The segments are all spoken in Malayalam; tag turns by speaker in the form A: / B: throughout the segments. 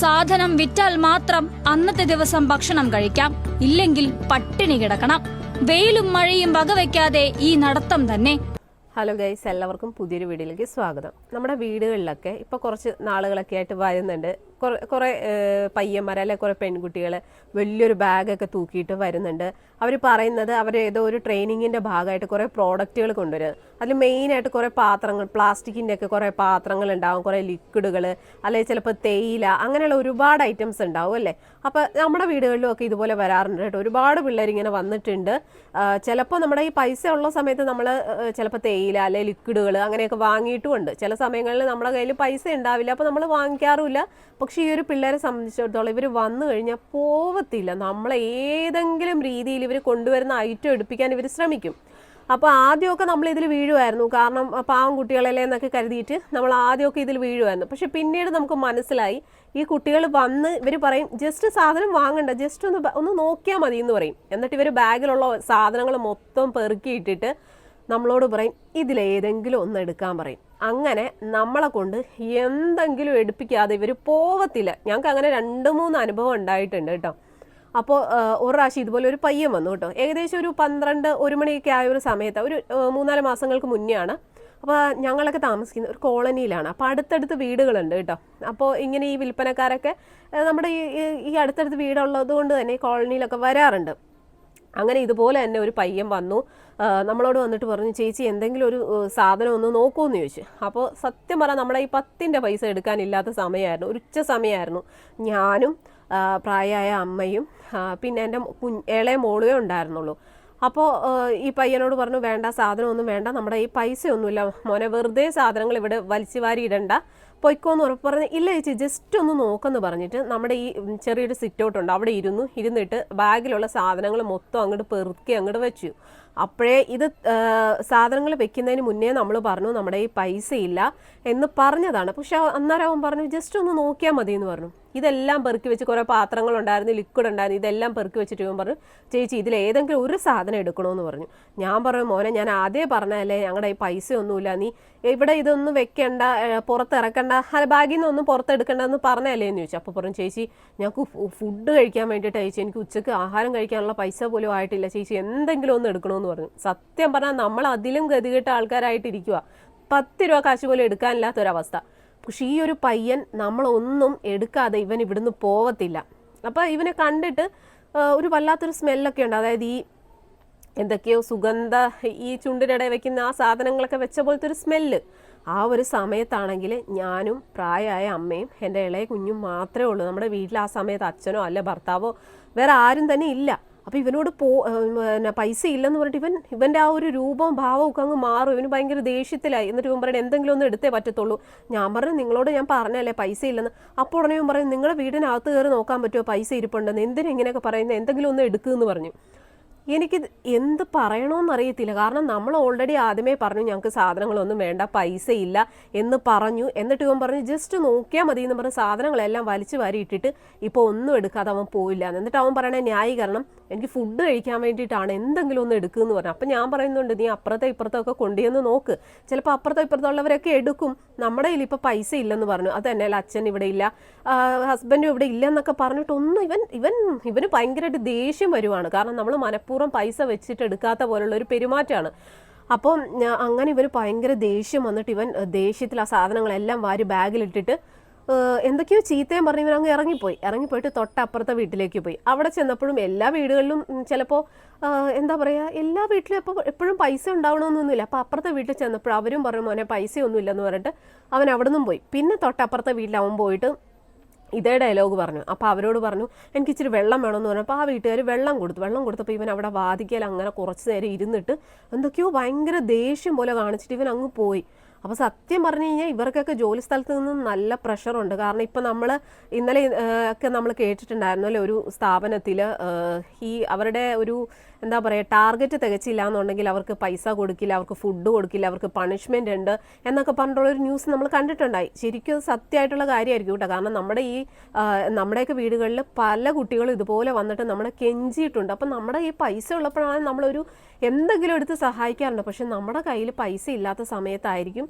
A: സാധനം വിറ്റാൽ മാത്രം അന്നത്തെ ദിവസം ഭക്ഷണം കഴിക്കാം. ഇല്ലെങ്കിൽ പട്ടിണി കിടക്കണം. വെയിലും മഴയും വകവയ്ക്കാതെ ഈ നടത്തം തന്നെ.
B: ഹലോ ഗൈസ് എല്ലാവർക്കും പുതിയൊരു വീഡിയോയിലേക്ക് സ്വാഗതം. നമ്മുടെ വീടുകളിലൊക്കെ ഇപ്പോൾ കുറച്ച് നാളുകളൊക്കെ ആയിട്ട് വരുന്നുണ്ട്. കുറേ പയ്യന്മാർ അല്ലെ കുറേ പെൺകുട്ടികൾ വലിയൊരു ബാഗൊക്കെ തൂക്കിയിട്ട് വരുന്നുണ്ട്. അവർ പറയുന്നത് അവർ ഏതോ ഒരു ട്രെയിനിങ്ങിന്റെ ഭാഗമായിട്ട് കുറേ പ്രോഡക്റ്റുകൾ കൊണ്ടുവരും അതിൽ മെയിനായിട്ട് കുറേ പാത്രങ്ങൾ പ്ലാസ്റ്റിക്കിന്റെ ഒക്കെ കുറേ പാത്രങ്ങൾ ഉണ്ടാവും കുറേ ലിക്വിഡുകൾ അല്ലെങ്കിൽ ചിലപ്പോൾ തേയില അങ്ങനെയുള്ള ഒരുപാട് ഐറ്റംസ് ഉണ്ടാവും അല്ലേ? അപ്പോൾ നമ്മുടെ വീടുകളിലും ഒക്കെ ഇതുപോലെ വരാറുണ്ട് കേട്ടോ. ഒരുപാട് പിള്ളേർ ഇങ്ങനെ വന്നിട്ടുണ്ട് ചിലപ്പോൾ നമ്മുടെ ഈ പൈസ ഉള്ള സമയത്ത് നമ്മൾ ചിലപ്പോൾ തേയില അല്ലെങ്കിൽ ലിക്വിഡുകൾ അങ്ങനെയൊക്കെ വാങ്ങിയിട്ടുമുണ്ട് ചില സമയങ്ങളിൽ നമ്മുടെ കയ്യിൽ പൈസ ഉണ്ടാവില്ല അപ്പോൾ നമ്മൾ വാങ്ങിക്കാറുമില്ല പക്ഷേ ഈ ഒരു പിള്ളേരെ സംബന്ധിച്ചിടത്തോളം ഇവർ വന്നു കഴിഞ്ഞാൽ പോവത്തില്ല. നമ്മളെ ഏതെങ്കിലും രീതിയിൽ ഇവർ കൊണ്ടുവരുന്ന ഐറ്റം എടുപ്പിക്കാൻ ഇവർ ശ്രമിക്കും. അപ്പോൾ ആദ്യമൊക്കെ നമ്മൾ ഇതിൽ വീഴുമായിരുന്നു കാരണം പാവം കുട്ടികളല്ലേ എന്നൊക്കെ കരുതിയിട്ട് നമ്മൾ ആദ്യമൊക്കെ ഇതിൽ വീഴുമായിരുന്നു പക്ഷെ പിന്നീട് നമുക്ക് മനസ്സിലായി ഈ കുട്ടികൾ വന്ന് ഇവർ പറയും ജസ്റ്റ് സാധനം വാങ്ങണ്ട ജസ്റ്റ് ഒന്ന് ഒന്ന് നോക്കിയാൽ മതി എന്ന് പറയും. എന്നിട്ട് ഇവർ ബാഗിലുള്ള സാധനങ്ങൾ മൊത്തം പെറുക്കിയിട്ടിട്ട് നമ്മളോട് പറയും ഇതിലേതെങ്കിലും ഒന്ന് എടുക്കാൻ പറയും. അങ്ങനെ നമ്മളെ കൊണ്ട് എന്തെങ്കിലും എടുപ്പിക്കാതെ ഇവർ പോവത്തില്ല. ഞങ്ങൾക്ക് അങ്ങനെ രണ്ട് മൂന്ന് അനുഭവം ഉണ്ടായിട്ടുണ്ട് കേട്ടോ. അപ്പോൾ ഒരു പ്രാവശ്യം ഇതുപോലെ ഒരു പയ്യൻ വന്നു കേട്ടോ. ഏകദേശം ഒരു പന്ത്രണ്ട് ഒരു മണിയൊക്കെ ആയ ഒരു സമയത്ത് ഒരു മൂന്നാൽ മാസങ്ങൾക്ക് മുന്നേ ആണ് അപ്പോൾ ഞങ്ങളൊക്കെ താമസിക്കുന്ന ഒരു കോളനിയിലാണ്. അപ്പോൾ അടുത്തടുത്ത് വീടുകളുണ്ട് കേട്ടോ. അപ്പോൾ ഇങ്ങനെ ഈ വിൽപ്പനക്കാരൊക്കെ നമ്മുടെ ഈ ഈ- അടുത്തടുത്ത് വീടുള്ളത് കൊണ്ട് തന്നെ കോളനിയിലൊക്കെ വരാറുണ്ട്. അങ്ങനെ ഇതുപോലെ തന്നെ ഒരു പയ്യൻ വന്നു. നമ്മളോട് വന്നിട്ട് പറഞ്ഞു ചേച്ചി എന്തെങ്കിലും ഒരു സാധനം ഒന്ന് നോക്കുമെന്ന് ചോദിച്ചു. അപ്പോൾ സത്യം പറഞ്ഞാൽ നമ്മളെ ഈ പത്തിന്റെ പൈസ എടുക്കാനില്ലാത്ത സമയമായിരുന്നു ഒരു ഉച്ച സമയമായിരുന്നു ഞാനും പ്രായമായ അമ്മയും പിന്നെ എന്റെ കുഞ്ഞ് ഇളയ മോളുകേ ഉണ്ടായിരുന്നുള്ളൂ. അപ്പോൾ ഈ പയ്യനോട് പറഞ്ഞു വേണ്ട സാധനമൊന്നും വേണ്ട നമ്മുടെ ഈ പൈസയൊന്നുമില്ല മോനെ വെറുതെ സാധനങ്ങൾ ഇവിടെ വലിച്ചു വാരി ഇടണ്ട. പൊയ്ക്കോന്ന് ഉറപ്പ് പറഞ്ഞ് ഇല്ല ചേച്ചി ജസ്റ്റ് ഒന്ന് നോക്കെന്ന് പറഞ്ഞിട്ട് നമ്മുടെ ഈ ചെറിയൊരു സിറ്റ് ഔട്ട് ഉണ്ട് അവിടെ ഇരുന്നു ഇരുന്നിട്ട് ബാഗിലുള്ള സാധനങ്ങൾ മൊത്തം അങ്ങോട്ട് പെറുക്കി അങ്ങോട്ട് വെച്ചു. അപ്പോഴേ ഇത് സാധനങ്ങൾ വെക്കുന്നതിന് മുന്നേ നമ്മൾ പറഞ്ഞു നമ്മുടെ ഈ പൈസ ഇല്ല എന്ന് പറഞ്ഞതാണ്. പക്ഷെ അന്നേരം അവൻ പറഞ്ഞു ജസ്റ്റ് ഒന്ന് നോക്കിയാൽ മതി എന്ന് പറഞ്ഞു. ഇതെല്ലാം പെറുക്കി വെച്ച് കുറേ പാത്രങ്ങൾ ഉണ്ടായിരുന്നു ലിക്വിഡ് ഉണ്ടായിരുന്നു ഇതെല്ലാം പെറുക്കി വെച്ചിട്ട് ഇവൻ പറഞ്ഞു ചേച്ചി ഇതിൽ ഏതെങ്കിലും ഒരു സാധനം എടുക്കണമെന്ന് പറഞ്ഞു. ഞാൻ പറഞ്ഞു മോനെ ഞാൻ ആദ്യമേ പറഞ്ഞതല്ലേ ഞങ്ങളുടെ ഈ പൈസ ഒന്നുമില്ല നീ ഇവിടെ ഇതൊന്നും വെക്കണ്ട പുറത്തിറക്കണ്ട അല്ല ബാഗിൽ നിന്ന് ഒന്നും പുറത്തെടുക്കണ്ട എന്ന് പറഞ്ഞതല്ലേ എന്ന് ചോദിച്ചു. അപ്പോൾ പറഞ്ഞു ചേച്ചി ഞങ്ങൾക്ക് ഫുഡ് കഴിക്കാൻ വേണ്ടിയിട്ട് ചേച്ചി എനിക്ക് ഉച്ചയ്ക്ക് ആഹാരം കഴിക്കാനുള്ള പൈസ പോലും ആയിട്ടില്ല. ചേച്ചി എന്തെങ്കിലും ഒന്ന് എടുക്കണമെന്ന് പറഞ്ഞു. സത്യം പറഞ്ഞാൽ നമ്മൾ അതിലും ഗതികെട്ട ആൾക്കാരായിട്ടിരിക്കുക പത്ത് രൂപ കാശ് പോലും എടുക്കാനില്ലാത്തൊരവസ്ഥ. പക്ഷേ ഈ ഒരു പയ്യൻ നമ്മളൊന്നും എടുക്കാതെ ഇവൻ ഇവിടുന്ന് പോവത്തില്ല. അപ്പോൾ ഇവനെ കണ്ടിട്ട് ഒരു വല്ലാത്തൊരു സ്മെല്ലൊക്കെ ഉണ്ട്. അതായത് ഈ എന്തൊക്കെയോ സുഗന്ധ ഈ ചുണ്ടിനിടെ വെക്കുന്ന ആ സാധനങ്ങളൊക്കെ വെച്ച പോലത്തെ ഒരു സ്മെല്ല്. ആ ഒരു സമയത്താണെങ്കിൽ ഞാനും പ്രായമായ അമ്മയും എന്റെ ഇളയ കുഞ്ഞും മാത്രമേ ഉള്ളൂ. നമ്മുടെ വീട്ടിൽ ആ സമയത്ത് അച്ഛനോ അല്ല ഭർത്താവോ വേറെ ആരും തന്നെ ഇല്ല. അപ്പോൾ ഇവനോട് പോ പൈസ ഇല്ലെന്ന് പറഞ്ഞിട്ട് ഇവൻ ഇവന്റെ ആ ഒരു രൂപവും ഭാവവും ഒക്കെ അങ്ങ് മാറും. ഇവന് ഭയങ്കര ദേഷ്യത്തിലായി. എന്നിട്ട് ഇവൻ പറയുന്നത് എന്തെങ്കിലും ഒന്ന് എടുത്തേ പറ്റത്തുള്ളൂ. ഞാൻ പറഞ്ഞു നിങ്ങളോട് ഞാൻ പറഞ്ഞല്ലേ പൈസ ഇല്ലെന്ന്? അപ്പോൾ ഉടനെ ഇവൻ പറയും നിങ്ങളുടെ വീടിനകത്ത് കയറി നോക്കാൻ പറ്റുമോ? പൈസ ഇരിപ്പുണ്ടെന്ന്. എന്തിനും ഇങ്ങനെയൊക്കെ പറയുന്നത്? എന്തെങ്കിലും ഒന്ന് എടുക്കുമെന്ന് പറഞ്ഞു. എനിക്കിത് എന്ത് പറയണമെന്നറിയത്തില്ല കാരണം നമ്മൾ ഓൾറെഡി ആദ്യമേ പറഞ്ഞു ഞങ്ങൾക്ക് സാധനങ്ങളൊന്നും വേണ്ട പൈസ ഇല്ല എന്ന് പറഞ്ഞു. എന്നിട്ട് ഇവൻ പറഞ്ഞു ജസ്റ്റ് നോക്കിയാൽ മതി എന്ന് പറഞ്ഞ് സാധനങ്ങളെല്ലാം വലിച്ചു വാരി ഇട്ടിട്ട് ഇപ്പോൾ ഒന്നും എടുക്കാതെ അവൻ പോയില്ല. എന്നിട്ട് അവൻ പറയണ ന്യായീകരണം എനിക്ക് ഫുഡ് കഴിക്കാൻ വേണ്ടിയിട്ടാണ് എന്തെങ്കിലും ഒന്ന് എടുക്കുമെന്ന് പറഞ്ഞു. അപ്പം ഞാൻ പറയുന്നുണ്ട് നീ അപ്പുറത്തെ ഇപ്പുറത്തൊക്കെ കൊണ്ടുവന്ന് നോക്ക്. ചിലപ്പോൾ അപ്പുറത്തെ ഇപ്പുറത്തുള്ളവരൊക്കെ എടുക്കും. നമ്മുടെ കയ്യിൽ ഇപ്പോൾ പൈസ ഇല്ലെന്ന് പറഞ്ഞു. അത് തന്നെ അച്ഛൻ ഇവിടെ ഇല്ല ഹസ്ബൻഡും ഇവിടെ ഇല്ല എന്നൊക്കെ പറഞ്ഞിട്ടൊന്നും ഇവൻ ഇവൻ ഇവന് ഭയങ്കരമായിട്ട് ദേഷ്യം വരുവാണ്. കാരണം നമ്മൾ മനഃപൂർവം പൈസ വെച്ചിട്ട് എടുക്കാത്ത പോലുള്ള ഒരു പെരുമാറ്റമാണ്. അപ്പം അങ്ങനെ ഇവർ ഭയങ്കര ദേഷ്യം വന്നിട്ട് ഇവൻ ദേഷ്യത്തിൽ ആ സാധനങ്ങളെല്ലാം വാരി ബാഗിലിട്ടിട്ട് എന്തൊക്കെയോ ചീത്തയും പറഞ്ഞ് ഇവൻ അങ്ങ് ഇറങ്ങിപ്പോയി. ഇറങ്ങിപ്പോയിട്ട് തൊട്ടപ്പുറത്തെ വീട്ടിലേക്ക് പോയി. അവിടെ ചെന്നപ്പോഴും എല്ലാ വീടുകളിലും ചിലപ്പോൾ എന്താ പറയുക എല്ലാ വീട്ടിലും ഇപ്പോൾ എപ്പോഴും പൈസ ഉണ്ടാവണമെന്നൊന്നുമില്ല. അപ്പോൾ അപ്പുറത്തെ വീട്ടിൽ ചെന്നപ്പോൾ അവരും പറഞ്ഞു മോനെ പൈസയൊന്നുമില്ലെന്ന് പറഞ്ഞിട്ട് അവൻ അവിടെ നിന്നും പോയി. പിന്നെ തൊട്ടപ്പുറത്തെ വീട്ടിൽ പോയിട്ട് ഇതേ ഡയലോഗ് പറഞ്ഞു. അപ്പോൾ അവരോട് പറഞ്ഞു എനിക്ക് ഇച്ചിരി വെള്ളം വേണമെന്ന് പറഞ്ഞപ്പോൾ ആ വീട്ടുകാർ വെള്ളം കൊടുത്തു. വെള്ളം കൊടുത്തപ്പോൾ ഇവൻ അവിടെ വാദിക്കൽ അങ്ങനെ കുറച്ച് നേരം ഇരുന്നിട്ട് എന്തൊക്കെയോ ഭയങ്കര ദേഷ്യം പോലെ കാണിച്ചിട്ട് ഇവൻ അങ്ങ് പോയി. അപ്പോൾ സത്യം പറഞ്ഞു കഴിഞ്ഞാൽ ഇവർക്കൊക്കെ ജോലി സ്ഥലത്ത് നിന്നും നല്ല പ്രഷറുണ്ട് കാരണം ഇപ്പം നമ്മൾ ഇന്നലെ ഒക്കെ നമ്മൾ കേട്ടിട്ടുണ്ടായിരുന്നു അല്ലേ ഒരു സ്ഥാപനത്തിൽ ഈ അവരുടെ ഒരു എന്താ പറയുക ടാർഗറ്റ് തികച്ചില്ല എന്നുണ്ടെങ്കിൽ അവർക്ക് പൈസ കൊടുക്കില്ല അവർക്ക് ഫുഡ് കൊടുക്കില്ല അവർക്ക് പണിഷ്മെന്റ് ഉണ്ട് എന്നൊക്കെ പറഞ്ഞിട്ടുള്ള ഒരു ന്യൂസ് നമ്മൾ കണ്ടിട്ടുണ്ടായി. ശരിക്കും സത്യമായിട്ടുള്ള കാര്യമായിരിക്കും കേട്ടോ. കാരണം നമ്മുടെ ഈ നമ്മുടെയൊക്കെ വീടുകളിൽ പല കുട്ടികളും ഇതുപോലെ വന്നിട്ട് നമ്മളെ കെഞ്ചിയിട്ടുണ്ട്. അപ്പം നമ്മുടെ ഈ പൈസ ഉള്ളപ്പോഴാണ് നമ്മളൊരു എന്തെങ്കിലും എടുത്ത് സഹായിക്കാറുണ്ട്. പക്ഷെ നമ്മുടെ കയ്യിൽ പൈസ ഇല്ലാത്ത സമയത്തായിരിക്കും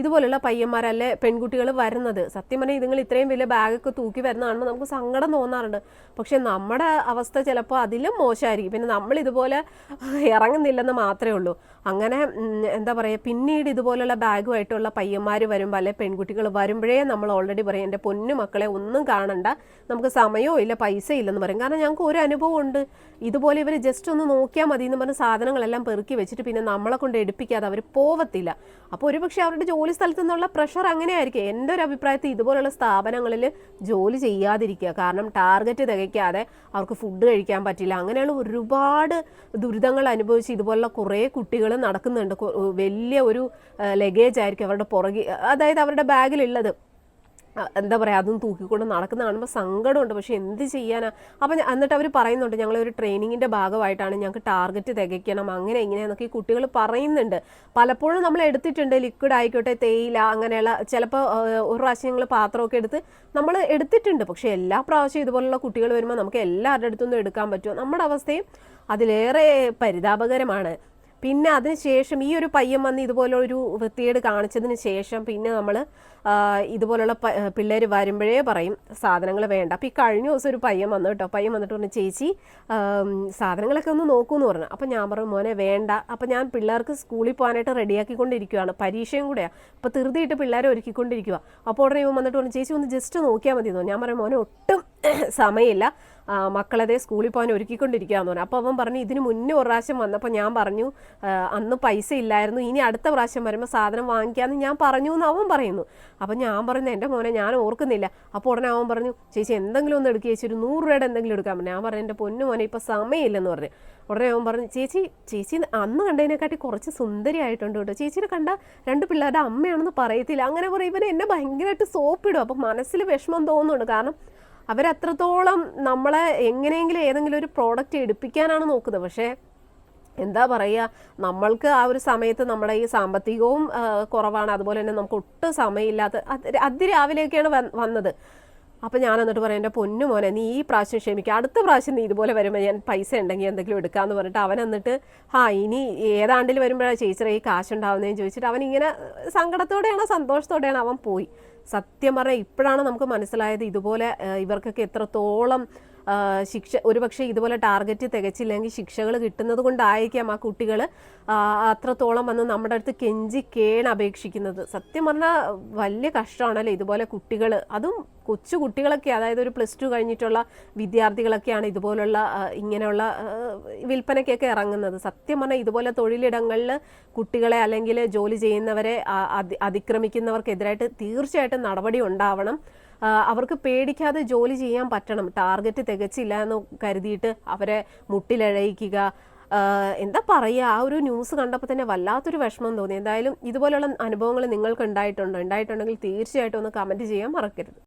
B: ഇതുപോലുള്ള പയ്യന്മാരല്ലേ പെൺകുട്ടികൾ വരുന്നത്? സത്യം പറഞ്ഞാൽ ഇതുങ്ങൾ ഇത്രയും വലിയ ബാഗൊക്കെ തൂക്കി വരുന്ന കാണുമ്പോൾ നമുക്ക് സങ്കടം തോന്നാറുണ്ട്. പക്ഷെ നമ്മുടെ അവസ്ഥ ചിലപ്പോൾ അതിലും മോശമായിരിക്കും പിന്നെ നമ്മൾ ഇതുപോലെ ഇറങ്ങുന്നില്ലെന്ന് മാത്രമേ ഉള്ളൂ. അങ്ങനെ എന്താ പറയുക പിന്നീട് ഇതുപോലുള്ള ബാഗുമായിട്ടുള്ള പയ്യന്മാർ വരുമ്പോൾ അല്ലെ പെൺകുട്ടികൾ വരുമ്പോഴേ നമ്മൾ ഓൾറെഡി പറയും എന്റെ പൊന്നു മക്കളെ ഒന്നും കാണണ്ട. നമുക്ക് സമയമോ ഇല്ല പൈസ ഇല്ലെന്ന് പറയും. കാരണം ഞങ്ങൾക്ക് ഒരു അനുഭവം ഉണ്ട്. ഇതുപോലെ ഇവർ ജസ്റ്റ് ഒന്ന് നോക്കിയാൽ മതി എന്ന് പറഞ്ഞ് സാധനങ്ങളെല്ലാം പെറുക്കി വെച്ചിട്ട് പിന്നെ നമ്മളെ കൊണ്ട് എടുപ്പിക്കാതെ അവർ പോവത്തില്ല. അപ്പോൾ ഒരുപക്ഷെ അവരുടെ ജോലി സ്ഥലത്തു നിന്നുള്ള പ്രഷർ അങ്ങനെയായിരിക്കും. എന്റെ ഒരു അഭിപ്രായത്തിൽ ഇതുപോലുള്ള സ്ഥാപനങ്ങളിൽ ജോലി ചെയ്യാതിരിക്കുക കാരണം ടാർഗറ്റ് തികയ്ക്കാതെ അവർക്ക് ഫുഡ് കഴിക്കാൻ പറ്റില്ല. അങ്ങനെയുള്ള ഒരുപാട് ദുരിതങ്ങൾ അനുഭവിച്ച് ഇതുപോലുള്ള കുറേ കുട്ടികൾ നടക്കുന്നുണ്ട്. വലിയ ഒരു ലഗേജ് ആയിരിക്കും അവരുടെ പുറകിൽ അതായത് അവരുടെ ബാഗിലുള്ളത് എന്താ പറയുക അതും തൂക്കിക്കൊണ്ട് നടക്കുന്ന കാണുമ്പോൾ സങ്കടമുണ്ട്. പക്ഷെ എന്ത് ചെയ്യാനാ? അപ്പം എന്നിട്ട് അവർ പറയുന്നുണ്ട് ഞങ്ങളൊരു ട്രെയിനിങ്ങിന്റെ ഭാഗമായിട്ടാണ് ഞങ്ങൾക്ക് ടാർഗറ്റ് തികയ്ക്കണം അങ്ങനെ ഇങ്ങനെയെന്നൊക്കെ ഈ കുട്ടികൾ പറയുന്നുണ്ട്. പലപ്പോഴും നമ്മൾ എടുത്തിട്ടുണ്ട് ലിക്വിഡ് ആയിക്കോട്ടെ തേയില അങ്ങനെയുള്ള ചിലപ്പോൾ ഒരു പ്രാവശ്യം ഞങ്ങൾ പാത്രമൊക്കെ എടുത്ത് നമ്മൾ എടുത്തിട്ടുണ്ട്. പക്ഷേ എല്ലാ പ്രാവശ്യവും ഇതുപോലുള്ള കുട്ടികൾ വരുമ്പോൾ നമുക്ക് എല്ലാവരുടെ അടുത്തൊന്നും എടുക്കാൻ പറ്റുമോ? നമ്മുടെ അവസ്ഥയും അതിലേറെ പരിതാപകരമാണ്. പിന്നെ അതിനുശേഷം ഈ ഒരു പയ്യൻ വന്ന് ഇതുപോലൊരു വൃത്തികേട് കാണിച്ചതിന് ശേഷം പിന്നെ നമ്മൾ ഇതുപോലുള്ള പിള്ളേർ വരുമ്പോഴേ പറയും സാധനങ്ങൾ വേണ്ട. അപ്പോൾ ഈ കഴിഞ്ഞ ദിവസം ഒരു പയ്യൻ വന്നു കേട്ടോ. പയ്യൻ വന്നിട്ട് പറഞ്ഞു ചേച്ചി സാധനങ്ങളൊക്കെ ഒന്ന് നോക്കൂ എന്ന് പറഞ്ഞു. അപ്പോൾ ഞാൻ പറഞ്ഞു മോനെ വേണ്ട. അപ്പോൾ ഞാൻ പിള്ളേർക്ക് സ്കൂളിൽ പോകാനായിട്ട് റെഡിയാക്കിക്കൊണ്ടിരിക്കുകയാണ് പരീക്ഷയും കൂടെയാണ് അപ്പോൾ ധൃതിയിട്ട് പിള്ളേരെ ഒരുക്കിക്കൊണ്ടിരിക്കുക അപ്പോൾ ഉടനെ ഇവൻ വന്നിട്ട് പറഞ്ഞു ചേച്ചി ഒന്ന് ജസ്റ്റ് നോക്കിയാൽ മതി ഞാൻ പറഞ്ഞു മോനെ ഒട്ടും സമയമില്ല. മക്കളതെ സ്കൂളിൽ പോകാൻ ഒരുക്കിക്കൊണ്ടിരിക്കുകയെന്ന് പറഞ്ഞു. അപ്പോൾ അവൻ പറഞ്ഞു ഇതിന് മുന്നേ ഒരു പ്രാവശ്യം വന്നപ്പോൾ ഞാൻ പറഞ്ഞു അന്ന് പൈസ ഇല്ലായിരുന്നു. ഇനി അടുത്ത പ്രാവശ്യം വരുമ്പോൾ സാധനം വാങ്ങിക്കാമെന്ന് ഞാൻ പറഞ്ഞു എന്ന് അവൻ പറയുന്നു. അപ്പം ഞാൻ പറഞ്ഞു എന്റെ മോനെ ഞാൻ ഓർക്കുന്നില്ല. അപ്പോൾ ഉടനെ അവൻ പറഞ്ഞു ചേച്ചി എന്തെങ്കിലും ഒന്ന് എടുക്കുക ചേച്ചി ഒരു നൂറ് രൂപയുടെ എന്തെങ്കിലും എടുക്കാൻ പറഞ്ഞു. ഞാൻ പറഞ്ഞു എന്റെ പൊന്നു മോനെ ഇപ്പോൾ സമയമില്ലെന്ന് പറഞ്ഞു. ഉടനെ അവൻ പറഞ്ഞു ചേച്ചി ചേച്ചി അന്ന് കണ്ടതിനെക്കാട്ടി കുറച്ച് സുന്ദരിയായിട്ടുണ്ട് കേട്ടോ. ചേച്ചിനെ കണ്ട രണ്ട് പിള്ളേരുടെ അമ്മയാണെന്ന് പറയത്തില്ല. അങ്ങനെ പറയും ഇവനെ എന്നെ ഭയങ്കരമായിട്ട് സോപ്പിടും. അപ്പം മനസ്സിൽ വിഷമം തോന്നുന്നുണ്ട്. കാരണം അവരത്രത്തോളം നമ്മളെ എങ്ങനെയെങ്കിലും ഏതെങ്കിലും ഒരു പ്രോഡക്റ്റ് എടുപ്പിക്കാനാണ് നോക്കുന്നത്. പക്ഷേ എന്താ പറയുക നമ്മൾക്ക് ആ ഒരു സമയത്ത് നമ്മുടെ ഈ സാമ്പത്തികവും കുറവാണ്. അതുപോലെ തന്നെ നമുക്ക് ഒട്ടും സമയമില്ലാത്ത അത് അതിരാവിലെയൊക്കെയാണ് വന്ന് വന്നത്. അപ്പം ഞാൻ എന്നിട്ട് പറയാം എന്റെ പൊന്നു മോനെ നീ ഈ പ്രാവശ്യം ക്ഷമിക്കുക അടുത്ത പ്രാവശ്യം നീ ഇതുപോലെ വരുമ്പോൾ ഞാൻ പൈസ ഉണ്ടെങ്കിൽ എന്തെങ്കിലും എടുക്കാമെന്ന് പറഞ്ഞിട്ട് അവൻ എന്നിട്ട് ആ ഇനി ഏതാണ്ടിൽ വരുമ്പോഴാണ് ചേച്ചിയുടെ ഈ കാശുണ്ടാവുന്നതെന്ന് ചോദിച്ചിട്ട് അവൻ ഇങ്ങനെ സങ്കടത്തോടെയാണോ സന്തോഷത്തോടെയാണോ അവൻ പോയി. സത്യം പറഞ്ഞാൽ ഇപ്പോഴാണ് നമുക്ക് മനസ്സിലായത് ഇതുപോലെ ഇവർക്കൊക്കെ എത്രത്തോളം ശിക്ഷ ഒരുപക്ഷെ ഇതുപോലെ ടാർഗറ്റ് തികച്ചില്ലെങ്കിൽ ശിക്ഷകൾ കിട്ടുന്നത് കൊണ്ടായിരിക്കാം ആ കുട്ടികൾ അത്രത്തോളം വന്ന് നമ്മുടെ അടുത്ത് കെഞ്ചി കേണ അപേക്ഷിക്കുന്നത്. സത്യം പറഞ്ഞാൽ വലിയ കഷ്ടമാണല്ലേ ഇതുപോലെ കുട്ടികൾ അതും കൊച്ചു കുട്ടികളൊക്കെ അതായത് ഒരു പ്ലസ് ടു കഴിഞ്ഞിട്ടുള്ള വിദ്യാർത്ഥികളൊക്കെയാണ് ഇതുപോലുള്ള ഇങ്ങനെയുള്ള വിൽപ്പനയ്ക്കൊക്കെ ഇറങ്ങുന്നത്. സത്യം പറഞ്ഞാൽ ഇതുപോലെ തൊഴിലിടങ്ങളിൽ കുട്ടികളെ അല്ലെങ്കിൽ ജോലി ചെയ്യുന്നവരെ അതിക്രമിക്കുന്നവർക്കെതിരായിട്ട് തീർച്ചയായിട്ടും നടപടി ഉണ്ടാവണം. അവർക്ക് പേടിക്കാതെ ജോലി ചെയ്യാൻ പറ്റണം. ടാർഗറ്റ് തികച്ചില്ല എന്ന് കരുതിയിട്ട് അവരെ മുട്ടിലഴയിക്കുക. എന്താ പറയുക ആ ഒരു ന്യൂസ് കണ്ടപ്പോൾ തന്നെ വല്ലാത്തൊരു വിഷമം തോന്നി. എന്തായാലും ഇതുപോലെയുള്ള അനുഭവങ്ങൾ നിങ്ങൾക്ക് ഉണ്ടായിട്ടുണ്ടോ ഉണ്ടായിട്ടുണ്ടെങ്കിൽ തീർച്ചയായിട്ടും ഒന്ന് കമന്റ് ചെയ്യാൻ മറക്കരുത്.